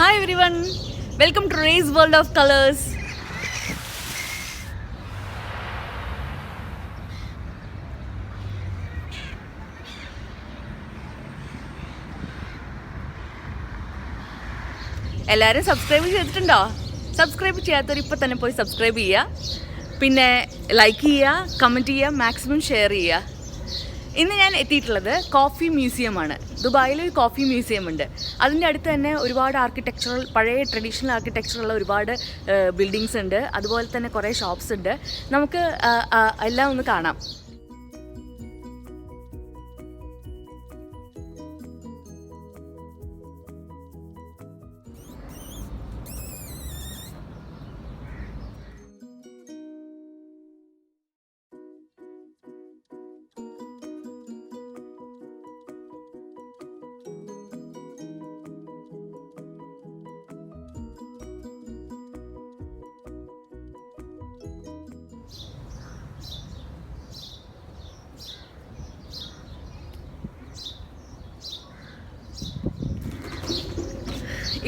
Hi everyone welcome to race world of colours എല്ലാവരും subscribe ചെയ്തിട്ടുണ്ടോ? Subscribe ചെയ്യാത്തവർ ഇപ്പോൾ തന്നെ പോയി സബ്സ്ക്രൈബ് ചെയ്യുക. പിന്നെ ലൈക്ക് ചെയ്യുക കമന്റ് ചെയ്യുക മാക്സിമം ഷെയർ ചെയ്യുക. ഇന്ന് ഞാൻ എത്തിയിട്ടുള്ളത് കോഫി മ്യൂസിയമാണ് ദുബായിൽ ഒരു കോഫി മ്യൂസിയം ഉണ്ട്. അതിന്റെ അടുത്ത് തന്നെ ഒരുപാട് ആർക്കിടെക്ചറൽ പഴയ ട്രഡീഷണൽ ആർക്കിടെക്ചറുള്ള ഒരുപാട് ബിൽഡിങ്സ് ഉണ്ട്. അതുപോലെ തന്നെ കുറേ ഷോപ്സ് ഉണ്ട്. നമുക്ക് എല്ലാം ഒന്ന് കാണാം.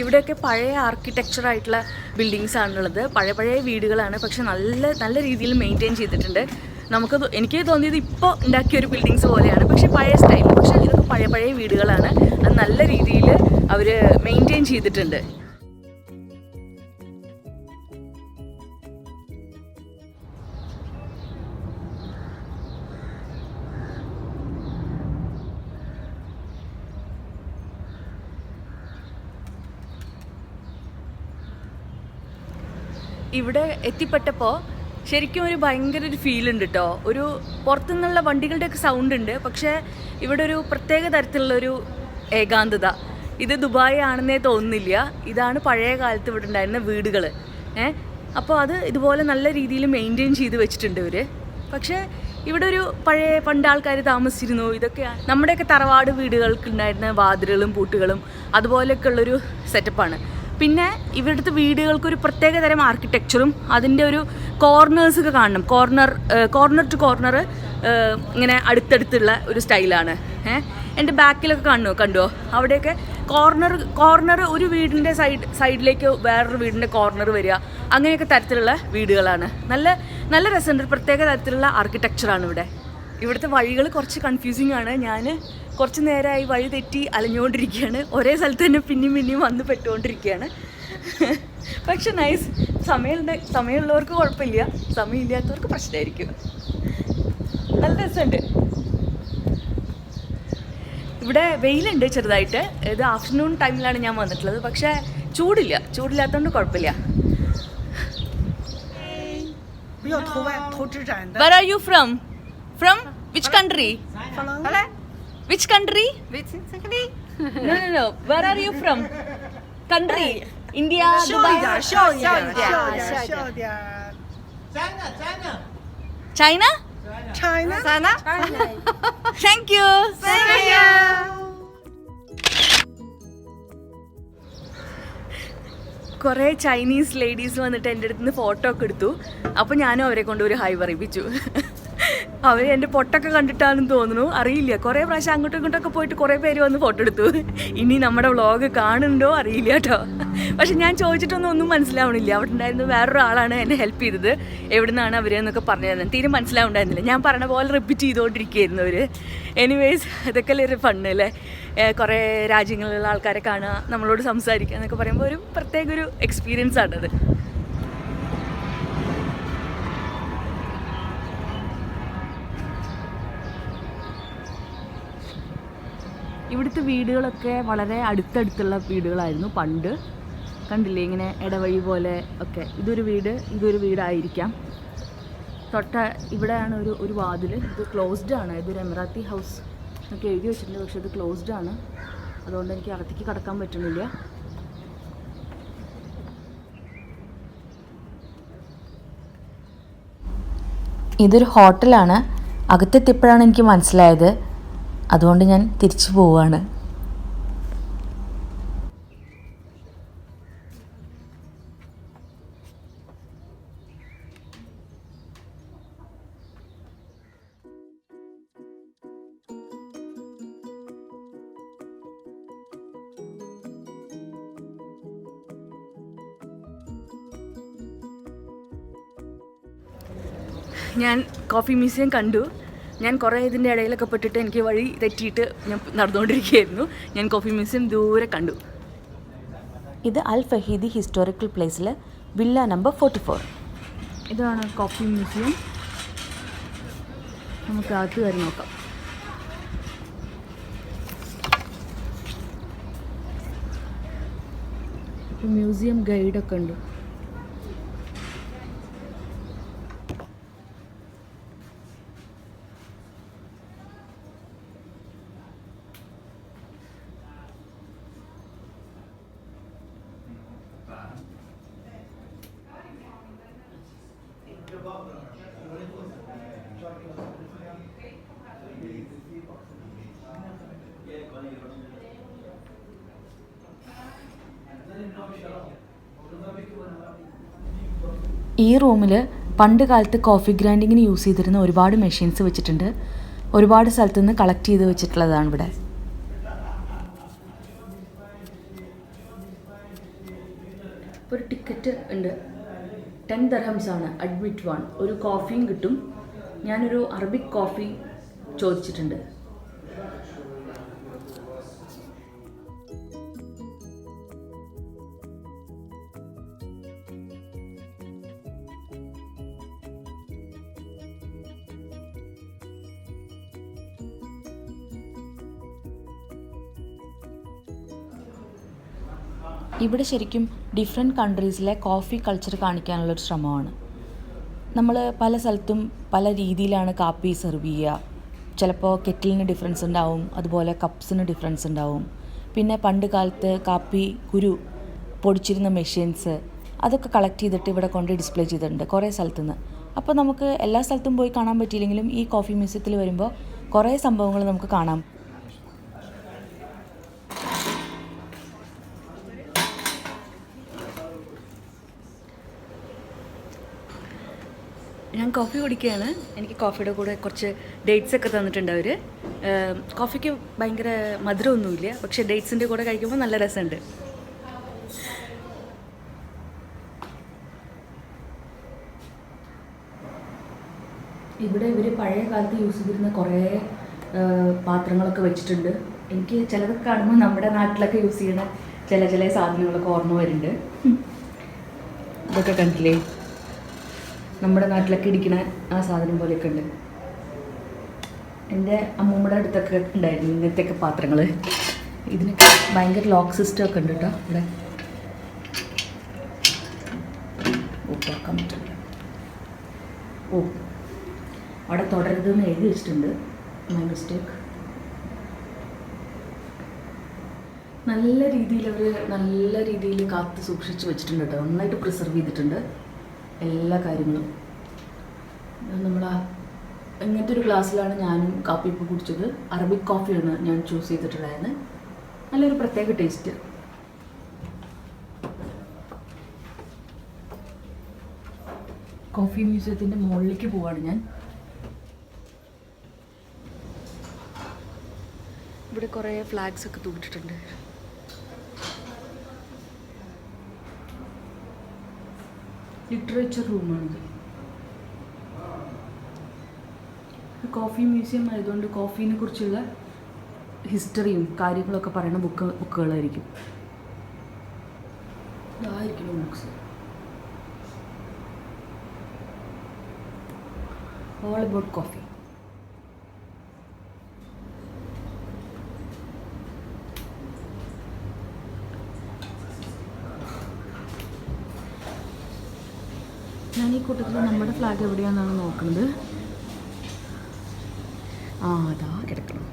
ഇവിടെയൊക്കെ പഴയ ആർക്കിടെക്ചർ ആയിട്ടുള്ള ബിൽഡിങ്സ് ആണുള്ളത്. പഴയ പഴയ വീടുകളാണ്. പക്ഷെ നല്ല നല്ല രീതിയിൽ മെയിന്റെയിൻ ചെയ്തിട്ടുണ്ട്. നമുക്ക് എനിക്ക് തോന്നിയത് ഇപ്പോൾ ഉണ്ടാക്കിയ ഒരു ബിൽഡിങ്സ് പോലെയാണ്. പക്ഷെ പഴയ സ്റ്റൈലിൽ പക്ഷെ ഇതൊക്കെ പഴയ പഴയ വീടുകളാണ്. അത് നല്ല രീതിയിൽ അവർ മെയിന്റെയിൻ ചെയ്തിട്ടുണ്ട്. ഇവിടെ എത്തിപ്പെട്ടപ്പോൾ ശരിക്കും ഒരു ഭയങ്കര ഒരു ഫീൽ ഉണ്ട് കേട്ടോ ഒരു പുറത്തുനിന്നുള്ള വണ്ടികളുടെയൊക്കെ സൗണ്ട് ഉണ്ട് പക്ഷേ ഇവിടെ ഒരു പ്രത്യേക തരത്തിലുള്ള ഒരു ഏകാന്തത. ഇത് ദുബായ് ആണെന്നേ തോന്നുന്നില്ല. ഇതാണ് പഴയ കാലത്ത് ഇവിടെ ഉണ്ടായിരുന്ന വീടുകൾ ഏ? അപ്പോൾ അത് ഇതുപോലെ നല്ല രീതിയിൽ മെയിന്റെയിൻ ചെയ്ത് വെച്ചിട്ടുണ്ട് ഇവർ പക്ഷേ ഇവിടെ ഒരു പഴയ പണ്ട് ആൾക്കാർ താമസിച്ചിരുന്നു. ഇതൊക്കെ നമ്മുടെയൊക്കെ തറവാട് വീടുകൾക്ക് ഉണ്ടായിരുന്ന വാതിലുകളും പൂട്ടുകളും അതുപോലെയൊക്കെ ഉള്ളൊരു സെറ്റപ്പാണ് പിന്നെ ഇവിടുത്തെ വീടുകൾക്ക് ഒരു പ്രത്യേക തരം ആർക്കിടെക്ചറും അതിന്റെ ഒരു കോർണേഴ്സ് ഒക്കെ കാണണം. കോർണർ കോർണർ ടു കോർണർ ഇങ്ങനെ അടുത്തടുത്തുള്ള ഒരു സ്റ്റൈലാണ്. ഏഹ് എന്റെ ബാക്കിലൊക്കെ കാണുമോ കണ്ടോ അവിടെയൊക്കെ കോർണർ കോർണർ ഒരു വീടിന്റെ സൈഡ് സൈഡിലേക്ക് വേറൊരു വീടിന്റെ കോർണർ വരിക. അങ്ങനെയൊക്കെ തരത്തിലുള്ള വീടുകളാണ്. നല്ല നല്ല രസമുണ്ട്. പ്രത്യേക തരത്തിലുള്ള ആർക്കിടെക്ചറാണ് ഇവിടെ. ഇവിടുത്തെ വഴികൾ കുറച്ച് കൺഫ്യൂസിങ് ആണ്. ഞാൻ കുറച്ച് നേരമായി വഴി തെറ്റി അലഞ്ഞുകൊണ്ടിരിക്കുകയാണ്. ഒരേ സ്ഥലത്ത് തന്നെ പിന്നെയും പിന്നെയും വന്ന് പെട്ടുകൊണ്ടിരിക്കുകയാണ്. പക്ഷെ നൈസ് സമയമുണ്ട്. സമയമുള്ളവർക്ക് കുഴപ്പമില്ല. സമയമില്ലാത്തവർക്ക് പ്രശ്നമായിരിക്കും. നല്ല രസമുണ്ട്. ഇവിടെ വെയിലുണ്ട് ചെറുതായിട്ട്. ഇത് ആഫ്റ്റർനൂൺ ടൈമിലാണ് ഞാൻ വന്നിട്ടുള്ളത്. പക്ഷേ ചൂടില്ല. ചൂടില്ലാത്തതുകൊണ്ട് കുഴപ്പമില്ല. Where are you from? From which country? Hello. Hello. Which country? Which country? no, no, no. Where are you from? Country. India, Dubai. Saudi Arabia. China, China. China? China. China. China. Thank you. Thank you. കുറേ Chinese ladies വന്നിട്ട് എന്റെ അടുത്ത് നിന്ന് photo ഒക്കെ എടുത്തു അപ്പോൾ ഞാനും അവരെ കൊണ്ട് ഒരു ഹൈ പറയിപ്പിച്ചു അവർ എന്റെ പൊട്ടൊക്കെ കണ്ടിട്ടാണെന്ന് തോന്നുന്നു. അറിയില്ല. കുറേ പ്രാവശ്യം അങ്ങോട്ടും ഇങ്ങോട്ടൊക്കെ പോയിട്ട് കുറേ പേര് വന്ന് ഫോട്ടോ എടുത്തു. ഇനി നമ്മുടെ വ്ളോഗ് കാണുന്നുണ്ടോ? അറിയില്ല കേട്ടോ. പക്ഷെ ഞാൻ ചോദിച്ചിട്ടൊന്നും ഒന്നും മനസ്സിലാവണില്ല. അവിടെ ഉണ്ടായിരുന്ന വേറൊരാളാണ് എന്നെ ഹെൽപ്പ് ചെയ്തത്. എവിടെ നിന്നാണ് അവരെന്നൊക്കെ പറഞ്ഞു തരുന്നത് തീരെ മനസ്സിലാവുണ്ടായിരുന്നില്ല. ഞാൻ പറഞ്ഞ പോലെ റിപ്പീറ്റ് ചെയ്തുകൊണ്ടിരിക്കുകയായിരുന്നു അവർ എനിവേസ് ഇതൊക്കെ അല്ലേ ഒരു ഫണ്ണ് അല്ലേ? കുറേ രാജ്യങ്ങളിലുള്ള ആൾക്കാരെ കാണുക നമ്മളോട് സംസാരിക്കുക എന്നൊക്കെ പറയുമ്പോൾ ഒരു പ്രത്യേക ഒരു എക്സ്പീരിയൻസ് ആണത്. ഇവിടുത്തെ വീടുകളൊക്കെ വളരെ അടുത്തടുത്തുള്ള വീടുകളായിരുന്നു പണ്ട്. കണ്ടില്ലേ ഇങ്ങനെ ഇടവഴി പോലെ ഒക്കെ. ഇതൊരു വീട് ഇതൊരു വീടായിരിക്കാം. തൊട്ട ഇവിടെയാണ് ഒരു ഒരു വാതിൽ ഇത് ക്ലോസ്ഡ് ആണ്. ഇതൊരു എമിറാത്തി ഹൗസ് എന്നൊക്കെ എഴുതി വെച്ചിട്ടുണ്ട്. പക്ഷെ ഇത് ക്ലോസ്ഡ് ആണ്. അതുകൊണ്ട് എനിക്ക് അകത്തേക്ക് കടക്കാൻ പറ്റുന്നില്ല. ഇതൊരു ഹോട്ടലാണ് അകത്തെത്തിയപ്പോഴാണ് എനിക്ക് മനസ്സിലായത്. അതുകൊണ്ട് ഞാൻ തിരിച്ചു പോവുകയാണ് ഞാൻ കോഫി മ്യൂസിയം കണ്ടു. ഞാൻ കുറേ ഇതിന്റെ ഇടയിലൊക്കെ പെട്ടിട്ട് എനിക്ക് വഴി തെറ്റിയിട്ട് ഞാൻ നടന്നുകൊണ്ടിരിക്കുകയായിരുന്നു. ഞാൻ കോഫി മ്യൂസിയം ദൂരെ കണ്ടു. ഇത് അൽ ഫഹീദി ഹിസ്റ്റോറിക്കൽ പ്ലേസിൽ വില്ല നമ്പർ ഫോർട്ടി ഫോർ ഇതാണ് കോഫി മ്യൂസിയം നമുക്ക് അകത്ത് കയറി നോക്കാം. മ്യൂസിയം ഗൈഡൊക്കെ ഉണ്ട്. ഈ റൂമിൽ പണ്ട് കാലത്ത് കോഫി ഗ്രൈൻഡിങ്ങിന് യൂസ് ചെയ്തിരുന്ന ഒരുപാട് മെഷീൻസ് വെച്ചിട്ടുണ്ട്. ഒരുപാട് സ്ഥലത്തു നിന്ന് കളക്ട് ചെയ്ത് വെച്ചിട്ടുള്ളതാണ് ഇവിടെ. ഒരു ടിക്കറ്റ് ഉണ്ട്. ടെൻ ദർഹംസ് ആണ് അഡ്മിറ്റ് വൺ ഒരു കോഫിയും കിട്ടും. ഞാനൊരു അറബിക് കോഫി ചോദിച്ചിട്ടുണ്ട്. ഇവിടെ ശരിക്കും ഡിഫറെന്റ് കൺട്രീസിലെ കോഫി കൾച്ചർ കാണിക്കാനുള്ളൊരു ശ്രമമാണ്. നമ്മൾ പല സ്ഥലത്തും പല രീതിയിലാണ് കാപ്പി സെർവ് ചെയ്യുക. ചിലപ്പോൾ കെറ്റിലിന് ഡിഫറൻസ് ഉണ്ടാവും അതുപോലെ കപ്സിന് ഡിഫറൻസ് ഉണ്ടാവും. പിന്നെ പണ്ട് കാലത്ത് കാപ്പി കുരു പൊടിച്ചിരുന്ന മെഷീൻസ് അതൊക്കെ കളക്ട് ചെയ്തിട്ട് ഇവിടെ കൊണ്ട് ഡിസ്പ്ലേ ചെയ്തിട്ടുണ്ട് കുറേ സ്ഥലത്തുനിന്ന്. അപ്പോൾ നമുക്ക് എല്ലാ സ്ഥലത്തും പോയി കാണാൻ പറ്റിയില്ലെങ്കിലും ഈ കോഫി മ്യൂസിയത്തിൽ വരുമ്പോൾ കുറേ സംഭവങ്ങൾ നമുക്ക് കാണാം. കോഫി കുടിക്കുകയാണ്. എനിക്ക് കോഫിയുടെ കൂടെ കുറച്ച് ഡേറ്റ്സ് ഒക്കെ തന്നിട്ടുണ്ട് അവർ കോഫിക്ക് ഭയങ്കര മധുരമൊന്നുമില്ല. പക്ഷേ ഡേറ്റ്സിന്റെ കൂടെ കഴിക്കുമ്പോൾ നല്ല രസമുണ്ട്. ഇവിടെ ഇവർ പഴയ കാലത്ത് യൂസ് ചെയ്തിരുന്ന കുറേ പാത്രങ്ങളൊക്കെ വെച്ചിട്ടുണ്ട്. എനിക്ക് ചിലതൊക്കെ കാണുമ്പോൾ നമ്മുടെ നാട്ടിലൊക്കെ യൂസ് ചെയ്യുന്ന ചില ചില സാധനങ്ങളൊക്കെ ഓർമ്മ വരുന്നുണ്ട്. ഇതൊക്കെ കണ്ടില്ലേ? നമ്മുടെ നാട്ടിലൊക്കെ ഇടിക്കുന്ന ആ സാധനം പോലെയൊക്കെ ഉണ്ട്. എന്റെ അമ്മൂമ്മയുടെ അടുത്തൊക്കെ ഉണ്ടായിരുന്നു ഇങ്ങനത്തെയൊക്കെ പാത്രങ്ങൾ ഇതിനൊക്കെ ഭയങ്കര ലോക്ക് സിസ്റ്റം ഒക്കെ ഉണ്ട് കേട്ടോ ഇവിടെ. ഉപ്പാക്കാൻ പറ്റില്ല. ഓ അവിടെ തുടരുതെന്ന് എഴുതി വെച്ചിട്ടുണ്ട്. മൈ മിസ്റ്റേക്ക് നല്ല രീതിയിൽ അവർ നല്ല രീതിയിൽ കാത്ത് സൂക്ഷിച്ച് വെച്ചിട്ടുണ്ട് കേട്ടോ. നന്നായിട്ട് പ്രിസർവ് ചെയ്തിട്ടുണ്ട്. എല്ലാ കാര്യങ്ങളും. നമ്മൾ ഇങ്ങനത്തെ ഒരു ക്ലാസ്സിലാണ് ഞാനും കാപ്പി ഇപ്പോൾ കുടിച്ചത്. അറബിക് കോഫിയാണ് ഞാൻ ചൂസ് ചെയ്തിട്ടുണ്ടായിരുന്നത് നല്ലൊരു പ്രത്യേക ടേസ്റ്റ് കോഫി മ്യൂസിയത്തിന്റെ മുകളിലേക്ക് പോവാണ് ഞാൻ. ഇവിടെ കുറേ ഫ്ലാഗ്സ് ഒക്കെ തൂക്കിയിട്ടുണ്ട്. ലിറ്ററേച്ചർ റൂമാണിത്. കോഫി മ്യൂസിയം ആയതുകൊണ്ട് കോഫീനെ കുറിച്ചുള്ള ഹിസ്റ്ററിയും കാര്യങ്ങളൊക്കെ പറയുന്ന ബുക്ക് ബുക്കുകളായിരിക്കും. ബുക്സ്. ഓൾ അബൌട്ട് കോഫി ഞാൻ ഈ കൂട്ടത്തിൽ നമ്മുടെ ഫ്ലാഗ് എവിടെയാണെന്നാണ് നോക്കുന്നത്. ആ അതാ കിടക്കണം.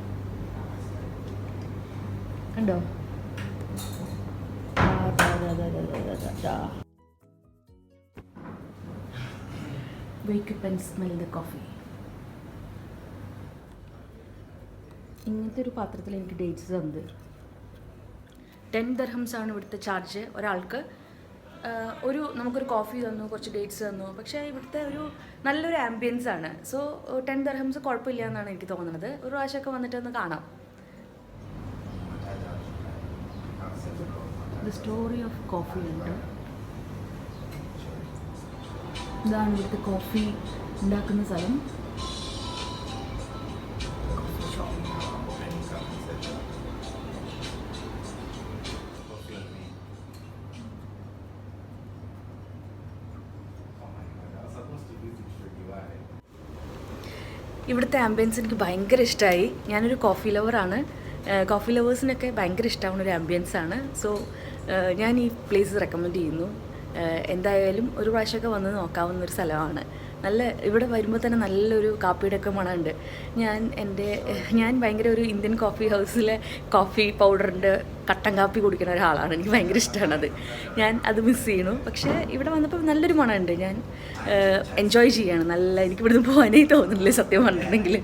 കണ്ടോ. ഇങ്ങനത്തെ ഒരു പാത്രത്തിൽ എനിക്ക് ഡേറ്റ്സ് തന്നത്. ടെൻ ദർഹംസ് ആണ് ഇവിടുത്തെ ചാർജ് ഒരാൾക്ക് ഒരു നമുക്കൊരു കോഫി തന്നു കുറച്ച് ഡേറ്റ്സ് തന്നു. പക്ഷേ ഇവിടുത്തെ ഒരു നല്ലൊരു ആംബിയൻസ് ആണ്. സോ ടെൻ ദർഹംസ് കുഴപ്പമില്ല എന്നാണ് എനിക്ക് തോന്നുന്നത്. ഒരു പ്രാവശ്യമൊക്കെ വന്നിട്ട് ഒന്ന് കാണാം. സ്റ്റോറി ഓഫ് കോഫി ഇതാണ് ഇവിടുത്തെ കോഫി ഉണ്ടാക്കുന്ന സ്ഥലം. ആംബിയൻസ് എനിക്ക് ഭയങ്കര ഇഷ്ടമായി ഞാനൊരു കോഫി ലവറാണ് കോഫി ലവേഴ്സിനൊക്കെ ഭയങ്കര ഇഷ്ടമാവുന്ന ഒരു ആംബിയൻസ് ആണ്. സോ ഞാൻ ഈ പ്ലേസ് റെക്കമെൻഡ് ചെയ്യുന്നു. എന്തായാലും ഒരു പ്രാവശ്യമൊക്കെ വന്ന് നോക്കാവുന്ന ഒരു സ്ഥലമാണ്. നല്ല ഇവിടെ വരുമ്പോൾ തന്നെ നല്ലൊരു കാപ്പിയുടെ ഒക്കെ മണമുണ്ട് ഞാൻ എന്റെ ഞാൻ ഭയങ്കര ഒരു ഇന്ത്യൻ കോഫി ഹൗസിലെ കോഫി പൗഡറിന്റെ കട്ടൻ കാപ്പി കുടിക്കുന്ന ഒരാളാണ്. എനിക്ക് ഭയങ്കര ഇഷ്ടമാണത് ഞാൻ അത് മിസ് ചെയ്യണു പക്ഷേ ഇവിടെ വന്നപ്പോൾ നല്ലൊരു മണമുണ്ട്. ഞാൻ എൻജോയ് ചെയ്യാണ്. നല്ല എനിക്ക് ഇവിടുന്ന് പോകാനേ തോന്നുന്നില്ല സത്യം പറഞ്ഞിട്ടുണ്ടെങ്കിൽ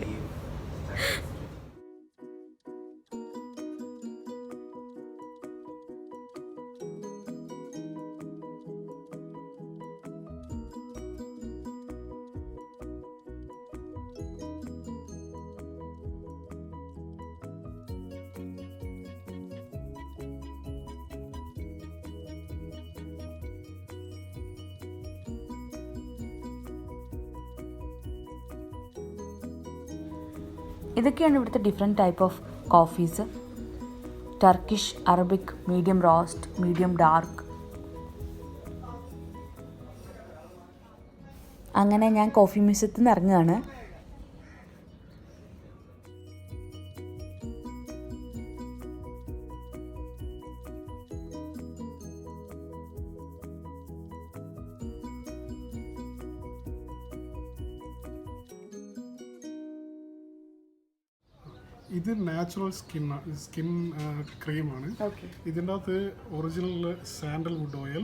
ഇതൊക്കെയാണ് ഇവിടുത്തെ different type of coffees Turkish Arabic medium roast medium dark അങ്ങനെ ഞാൻ കോഫി മ്യൂസിയത്തിൽ നിന്ന് ഇറങ്ങുകയാണ്. നാച്ചുറൽ സ്കിൻ സ്കിൻ ക്രീമാണ് ഇതിന്റെ അകത്ത് ഒറിജിനൽ സാൻഡൽവുഡ് ഓയിൽ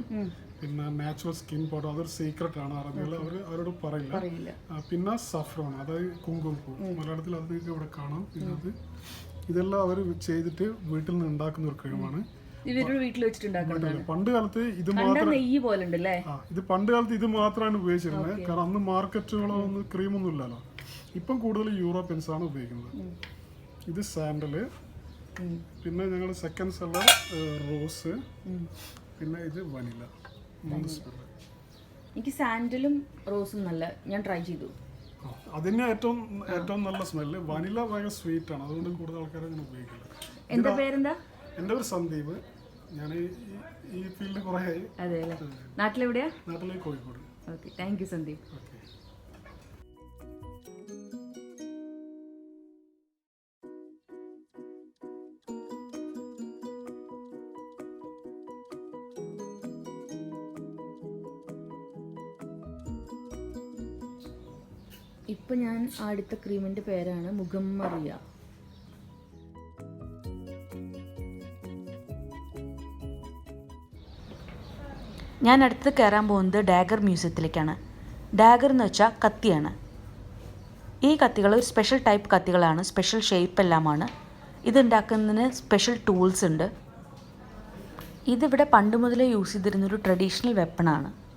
പിന്നെ നാച്ചുറൽ സ്കിൻ പൗഡർ അതൊരു സീക്രട്ട് ആണ് അറബികൾ അവർ അവരോട് പറയില്ല. പിന്നെ സഫ്രോൺ അതായത് കുങ്കുമപ്പൂ മലയാളത്തിൽ അത് നിങ്ങൾക്ക് ഇവിടെ കാണാം ഇതിനകത്ത്. ഇതെല്ലാം അവർ ചെയ്തിട്ട് വീട്ടിൽ നിന്ന് ഉണ്ടാക്കുന്ന ഒരു ക്രീമാണ് വീട്ടിൽ വെച്ചിട്ടുണ്ടാക്കുന്നത് പണ്ട് കാലത്ത് ഇത് മാത്രം ഇത് പണ്ട് കാലത്ത് ഇത് മാത്രമാണ് ഉപയോഗിച്ചിരുന്നത്. കാരണം അന്ന് മാർക്കറ്റുകളോ ഒന്നും ക്രീമൊന്നും ഇല്ലല്ലോ. ഇപ്പം കൂടുതൽ യൂറോപ്യൻസ് ആണ് ഉപയോഗിക്കുന്നത്. ഇത് സാൻഡൽ. പിന്നെ ഞങ്ങൾ സെക്കൻഡ് സെല്ലർ റോസ്. പിന്നെ ഇത് വനില. മൂന്ന് സ്മെല്ല് എനിക്ക് സാൻഡലും റോസും നല്ല ഞാൻ ട്രൈ ചെയ്തു. അതിന് ഏറ്റവും ഏറ്റവും നല്ല സ്മെല്ല് വനില ഭയങ്കര സ്വീറ്റ് ആണ്. അതുകൊണ്ട് കൂടുതൽ ആൾക്കാർ അങ്ങനെ ഉപയോഗിക്കില്ല. എന്താ പേരെന്താ? എന്റെ പേര് സന്ദീപ്. ഞാൻ ഈ- ഫീൽഡ് കുറേ ആയി. നാട്ടിലെവിടെയാ? നാട്ടിലെ Kozhikode. Okay. Thank you Sandeep. Okay. അടുത്ത ക്രീമിന്റെ പേരാണ് മുഖം മറിയ ഞാൻ അടുത്ത് കയറാൻ പോകുന്നത് ഡാഗർ മ്യൂസിയത്തിലേക്കാണ്. ഡാഗർ എന്ന് വെച്ചാൽ കത്തിയാണ്. ഈ കത്തികൾ ഒരു സ്പെഷ്യൽ ടൈപ്പ് കത്തികളാണ്. സ്പെഷ്യൽ ഷേപ്പ് എല്ലാമാണ്. ഇതുണ്ടാക്കുന്നതിന് സ്പെഷ്യൽ ടൂൾസ് ഉണ്ട്. ഇതിവിടെ പണ്ട് മുതലേ യൂസ് ചെയ്തിരുന്നൊരു ട്രഡീഷണൽ വെപ്പണാണ്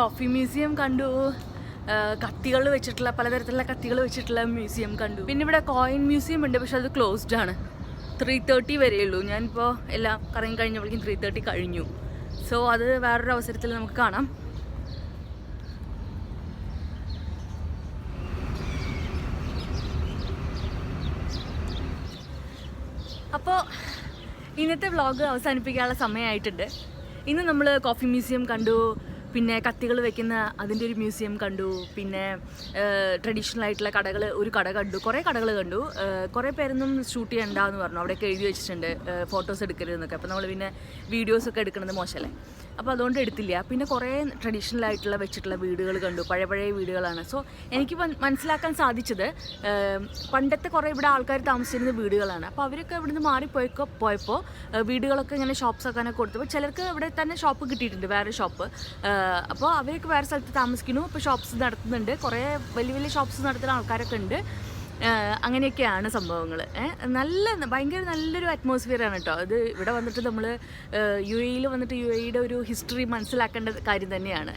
കോഫി മ്യൂസിയം കണ്ടു. കത്തികൾ വെച്ചിട്ടുള്ള പലതരത്തിലുള്ള കത്തികൾ വെച്ചിട്ടുള്ള മ്യൂസിയം കണ്ടു. പിന്നെ ഇവിടെ കോയിൻ മ്യൂസിയം ഉണ്ട് പക്ഷെ അത് ക്ലോസ്ഡ് ആണ്. ത്രീ തേർട്ടി വരെയുള്ളൂ ഞാനിപ്പോൾ എല്ലാം കറങ്ങി കഴിഞ്ഞപ്പോഴേക്കും ത്രീ തേർട്ടി കഴിഞ്ഞു. സോ അത് വേറൊരു അവസരത്തിൽ നമുക്ക് കാണാം. അപ്പോൾ ഇന്നത്തെ വ്ളോഗ് അവസാനിപ്പിക്കാനുള്ള സമയമായിട്ടുണ്ട്. ഇന്ന് നമ്മൾ കോഫി മ്യൂസിയം കണ്ടു. പിന്നെ കത്തികൾ വെക്കുന്ന അതിന്റെ ഒരു മ്യൂസിയം കണ്ടു. പിന്നെ ട്രഡീഷണൽ ആയിട്ടുള്ള കടകൾ ഒരു കട കണ്ടു. കുറേ കടകൾ കണ്ടു. കുറേ പേരൊന്നും ഷൂട്ട് ചെയ്യണ്ടെന്ന് പറഞ്ഞു. അവിടെയൊക്കെ എഴുതി വെച്ചിട്ടുണ്ട്. ഫോട്ടോസ് എടുക്കരുതെന്നൊക്കെ. അപ്പോൾ നമ്മൾ പിന്നെ വീഡിയോസൊക്കെ എടുക്കുന്നത് മോശമല്ലേ അപ്പോൾ അതുകൊണ്ട് എടുത്തില്ല. പിന്നെ കുറേ ട്രഡീഷണൽ ആയിട്ടുള്ള വെച്ചിട്ടുള്ള വീടുകൾ കണ്ടു. പഴയ പഴയ വീടുകളാണ്. സോ എനിക്ക് മനസ്സിലാക്കാൻ സാധിച്ചത് പണ്ടത്തെ കുറേ ഇവിടെ ആൾക്കാർ താമസിച്ചിരുന്ന വീടുകളാണ്. അപ്പോൾ അവരൊക്കെ ഇവിടെ നിന്ന് മാറിപ്പോയൊക്കെ പോയപ്പോൾ വീടുകളൊക്കെ ഇങ്ങനെ ഷോപ്സ് കൊടുത്തു. കൊടുത്തപ്പോൾ ചിലർക്ക് ഇവിടെ തന്നെ ഷോപ്പ് കിട്ടിയിട്ടുണ്ട് വേറെ ഷോപ്പ് അപ്പോൾ അവരൊക്കെ വേറെ സ്ഥലത്ത് താമസിക്കുന്നു. അപ്പോൾ ഷോപ്സ് നടത്തുന്നുണ്ട്. കുറേ വലിയ വലിയ ഷോപ്സ് നടത്തുന്ന ആൾക്കാരൊക്കെ ഉണ്ട്. അങ്ങനെയൊക്കെയാണ് സംഭവങ്ങൾ നല്ല ഭയങ്കര നല്ലൊരു അറ്റ്മോസ്ഫിയർ ആണ് കേട്ടോ അത് ഇവിടെ വന്നിട്ട് നമ്മൾ യു എയിൽ വന്നിട്ട് യു എയുടെ ഒരു ഹിസ്റ്ററി മനസ്സിലാക്കേണ്ട കാര്യം തന്നെയാണ്.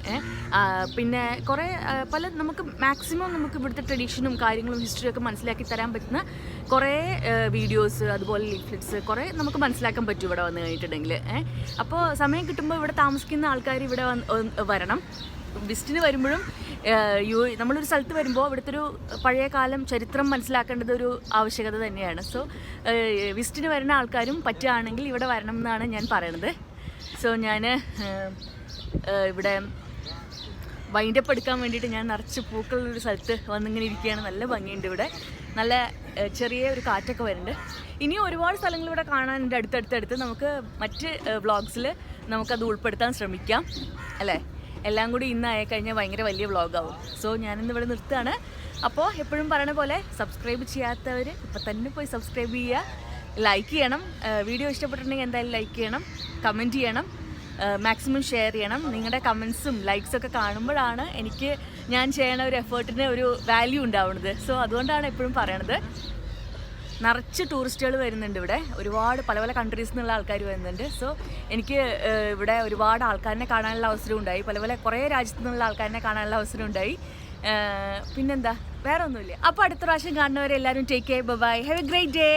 പിന്നെ കുറേ പല നമുക്ക് മാക്സിമം നമുക്ക് ഇവിടുത്തെ ട്രഡീഷനും കാര്യങ്ങളും ഹിസ്റ്ററിയും ഒക്കെ മനസ്സിലാക്കി തരാൻ പറ്റുന്ന കുറേ വീഡിയോസ് അതുപോലെ ലീഫ്ലെറ്റ്സ് കുറേ നമുക്ക് മനസ്സിലാക്കാൻ പറ്റും ഇവിടെ വന്ന് കഴിഞ്ഞിട്ടുണ്ടെങ്കിൽ അപ്പോൾ സമയം കിട്ടുമ്പോൾ ഇവിടെ താമസിക്കുന്ന ആൾക്കാർ ഇവിടെ വരണം. വിസിറ്റിന് വരുമ്പോഴും യു നമ്മളൊരു സ്ഥലത്ത് വരുമ്പോൾ അവിടുത്തെ ഒരു പഴയ കാലം ചരിത്രം മനസ്സിലാക്കേണ്ടത് ഒരു ആവശ്യകത തന്നെയാണ്. സോ വിസിറ്റിന് വരുന്ന ആൾക്കാരും പറ്റുകയാണെങ്കിൽ ഇവിടെ വരണം എന്നാണ് ഞാൻ പറയണത്. സോ ഞാൻ ഇവിടെ വൈൻഡപ്പ് എടുക്കാൻ വേണ്ടിയിട്ട് ഞാൻ നിറച്ച് പൂക്കളുള്ളൊരു സ്ഥലത്ത് വന്നിങ്ങനെ ഇരിക്കുകയാണ്. നല്ല ഭംഗിയുണ്ട് ഇവിടെ. നല്ല ചെറിയ ഒരു കാറ്റൊക്കെ വരുന്നുണ്ട്. ഇനിയും ഒരുപാട് സ്ഥലങ്ങൾ ഇവിടെ കാണാനുണ്ട് അടുത്തടുത്തടുത്ത് നമുക്ക് മറ്റ് വ്ളോഗ്സിൽ നമുക്കത് ഉൾപ്പെടുത്താൻ ശ്രമിക്കാം. അല്ലേ? എല്ലാം കൂടി ഇന്ന് കഴിഞ്ഞാൽ ഭയങ്കര വലിയ വ്ളോഗാവും. സോ ഞാനിന്ന് ഇവിടെ നിർത്തുകയാണ് അപ്പോൾ എപ്പോഴും പറയണ പോലെ സബ്സ്ക്രൈബ് ചെയ്യാത്തവർ ഇപ്പം തന്നെ പോയി സബ്സ്ക്രൈബ് ചെയ്യുക ലൈക്ക് ചെയ്യണം. വീഡിയോ ഇഷ്ടപ്പെട്ടിട്ടുണ്ടെങ്കിൽ എന്തായാലും ലൈക്ക് ചെയ്യണം. കമന്റ് ചെയ്യണം. മാക്സിമം ഷെയർ ചെയ്യണം. നിങ്ങളുടെ കമൻസും ലൈക്സ് ഒക്കെ കാണുമ്പോഴാണ് എനിക്ക് ഞാൻ ചെയ്യണ ഒരു എഫേർട്ടിന് ഒരു വാല്യൂ ഉണ്ടാവുന്നത്. സോ അതുകൊണ്ടാണ് എപ്പോഴും പറയണത്. നിറച്ച് ടൂറിസ്റ്റുകൾ വരുന്നുണ്ട് ഇവിടെ. ഒരുപാട് പല പല കൺട്രീസ് നിന്നുള്ള ആൾക്കാർ വരുന്നുണ്ട്. സോ എനിക്ക് ഇവിടെ ഒരുപാട് ആൾക്കാരനെ കാണാനുള്ള അവസരം ഉണ്ടായി. പല പല കുറേ രാജ്യത്തു നിന്നുള്ള ആൾക്കാരിനെ കാണാനുള്ള അവസരം ഉണ്ടായി. പിന്നെന്താ? വേറെ ഒന്നുമില്ല അപ്പോൾ അടുത്ത പ്രാവശ്യം കാണുന്നവരെ എല്ലാവരും take care bye have a great day